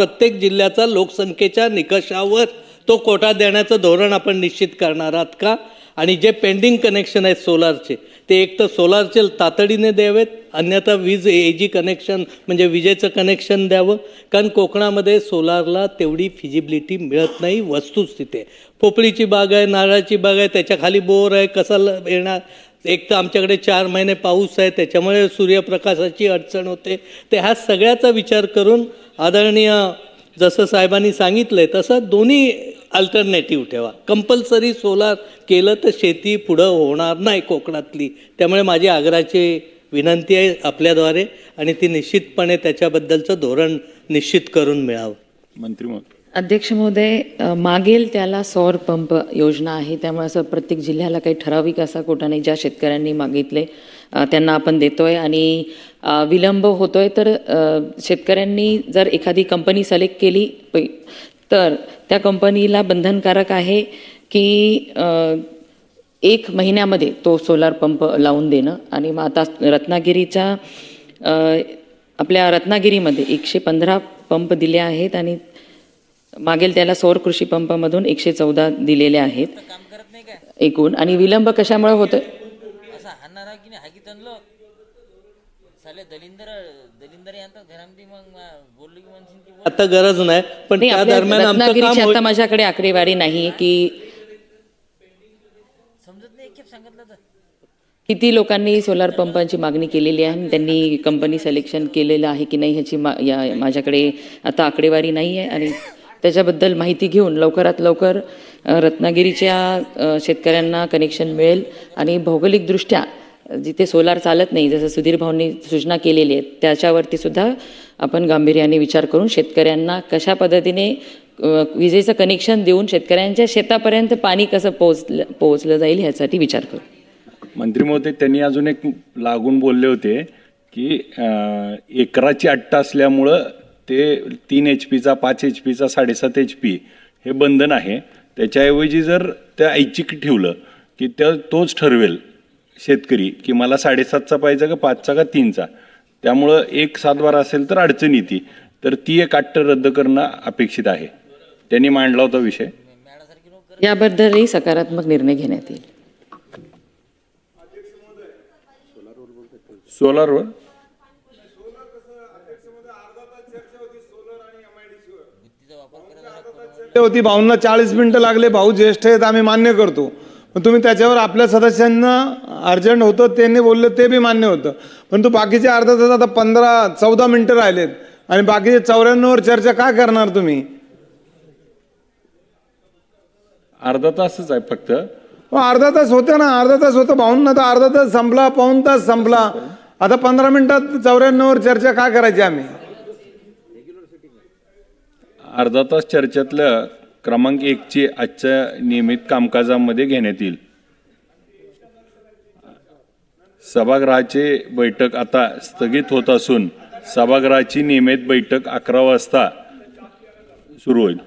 प्रत्येक जिल्ह्याचा लोकसंख्येच्या निकषावर तो कोटा देण्याचं धोरण आपण निश्चित करणार आहात का? आणि जे पेंडिंग कनेक्शन आहेत सोलारचे ते एक तर सोलारचे तातडीने द्यावेत अन्यथा वीज ए जी कनेक्शन म्हणजे विजेचं कनेक्शन द्यावं. कारण कोकणामध्ये सोलारला तेवढी फिजिबिलिटी मिळत नाही वस्तुस्थिती आहे. पोपळीची बाग आहे नारळाची बाग आहे त्याच्याखाली बोर आहे कसा ल- येणार? एक तर आमच्याकडे चार महिने पाऊस आहे त्याच्यामुळे सूर्यप्रकाशाची अडचण होते. ते ह्या सगळ्याचा विचार करून आदरणीय जसं साहेबांनी सांगितलं आहे तसं दोन्ही अल्टरनेटिव्ह ठेवा. कंपल्सरी सोलार केलं तर शेती पुढं होणार नाही कोकणातली. त्यामुळे माझी आग्राची विनंती आहे आपल्याद्वारे आणि ती निश्चितपणे त्याच्याबद्दलचं धोरण निश्चित करून मिळावं. मंत्री महोदय. अध्यक्ष महोदय मागेल त्याला सौर पंप योजना आहे. त्यामुळे असं प्रत्येक जिल्ह्याला काही ठराविक असा कोटा नाही ज्या शेतकऱ्यांनी मागितले त्यांना आपण देतोय. आणि विलंब विलंब होतोय तर शेतकऱ्यांनी जर एखादी कंपनी सिलेक्ट केली पै- तर त्या कंपनीला बंधनकारक आहे की एक महिन्यामध्ये तो सोलार पंप लावून देणं. आणि मग आता रत्नागिरीच्या आपल्या रत्नागिरीमध्ये एकशे पंधरा पंप दिले आहेत आणि मागेल त्याला सौर कृषी पंपामधून एकशे चौदा दिलेले आहेत. एकूण. आणि विलंब कशामुळे बुवा, आता गरज नाही पण. आता माझ्याकडे आकडेवारी नाही की किती लोकांनी सोलार पंपांची मागणी केलेली आहे आणि त्यांनी कंपनी सिलेक्शन केलेलं आहे की नाही ह्याची मा माझ्याकडे आता आकडेवारी नाही आहे आणि त्याच्याबद्दल माहिती घेऊन लवकरात लवकर रत्नागिरीच्या शेतकऱ्यांना कनेक्शन मिळेल. आणि भौगोलिकदृष्ट्या जिथे सोलार चालत नाही जसं सुधीर भाऊंनी सूचना केलेली आहे त्याच्यावरती सुद्धा आपण गांभीर्याने विचार करून शेतकऱ्यांना कशा पद्धतीने विजेचं कनेक्शन देऊन शेतकऱ्यांच्या शेतापर्यंत पाणी कसं पोहोचलं पोहोचलं जाईल ह्यासाठी विचार करू. मंत्री महोदय त्यांनी अजून एक लागून बोलले होते की एकराची अट्टा असल्यामुळं ते तीन एच पीचा पाच एच पीचा साडेसात एच पी हे बंधन आहे. त्याच्याऐवजी जर त्या ऐच्छिक ठेवलं की त्या तोच ठरवेल शेतकरी की मला साडेसातचा पाहिजे का पाचचा का तीनचा त्यामुळं एक सातबारा असेल तर अडचण येते. तर ती एक अट्ट रद्द करणं अपेक्षित आहे. त्यांनी मांडला होता विषय. याबद्दलही सकारात्मक निर्णय घेण्यात येईल. सोलारवर? होती भाऊंना चाळीस मिनिटं लागले भाऊ ज्येष्ठ आहेत आम्ही मान्य करतो. पण तुम्ही त्याच्यावर आपल्या सदस्यांना अर्जंट होतं त्यांनी बोलले ते बी मान्य होतं. पण तू बाकीचे अर्धा तास आता पंधरा चौदा मिनिटं राहिलेत. आणि बाकीचे चौऱ्याण्णववर चर्चा का करणार तुम्ही? अर्धा तासच आहे फक्त. हो, अर्धा तास होतं ना अर्धा तास होतं भाऊंना तर अर्धा तास संपला पाऊन तास संपला. आता पंधरा मिनिटात चौऱ्याण्णववर चर्चा का करायची आम्ही? अर्धा तास चर्चेतलं क्रमांक एकची आजच्या नियमित कामकाजामध्ये घेण्यात येईल. सभागृहाचे बैठक आता स्थगित होत असून सभागृहाची नियमित बैठक अकरा वाजता सुरू होईल.